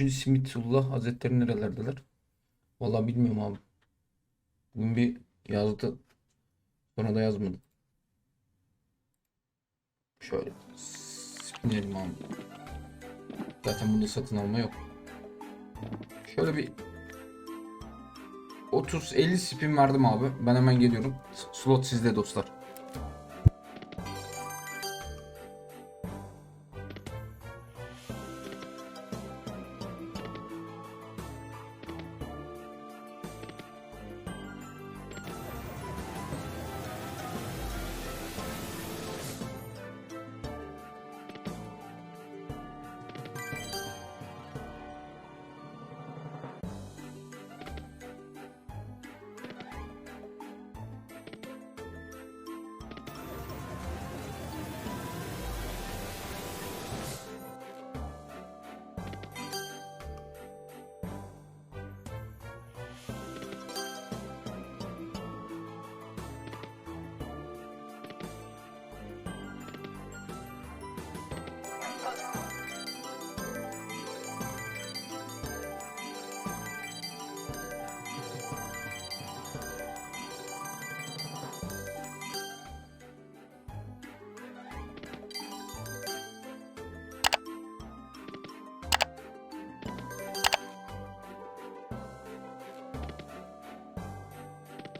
3. Simitullah Hazretleri nerelerdeler? Vallahi bilmiyorum abi. Bugün bir yazdı. Sonra da yazmadı. Şöyle spinelim abi. Zaten bunda satın alma yok. Şöyle bir 30-50 spin verdim abi. Ben hemen geliyorum. Slot sizde dostlar.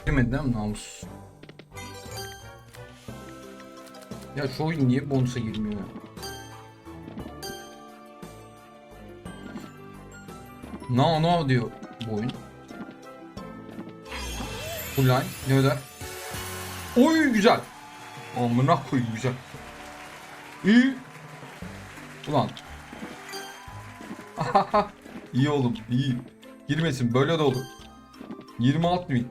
Girmedi değil mi namus? Ya şu oyun niye bonusa girmiyor ya? No no diyor bu oyun. Full ne öder? Oy güzel. Amına koyayım güzel. İyi. Ulan. iyi oğlum iyi. Girmesin böyle de olur. 26 bit.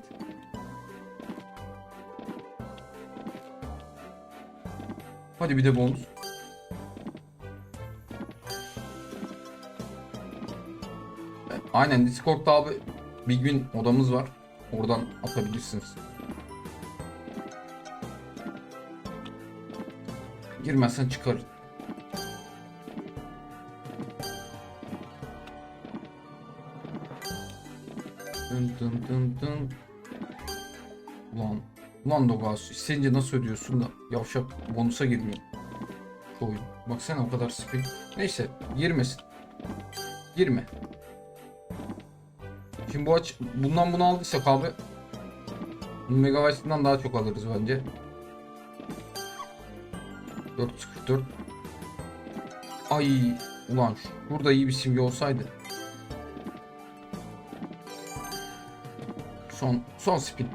Hadi bir de bonus. Aynen Discord'da abi bir gün odamız var. Oradan atabilirsiniz. Girmezsen çıkar. Dın dın dın dın. Ulan. Ulan Dogas isteyince nasıl ödüyorsun da yavşak bonusa girmiyor. Şu oyun. Baksana o kadar spin. Neyse girmesin. Girme. Şimdi bu aç bundan bunu aldıysak abi Megabyte'ından daha çok alırız bence. 444 Ay ulan burada iyi bir simge olsaydı. Son son spin.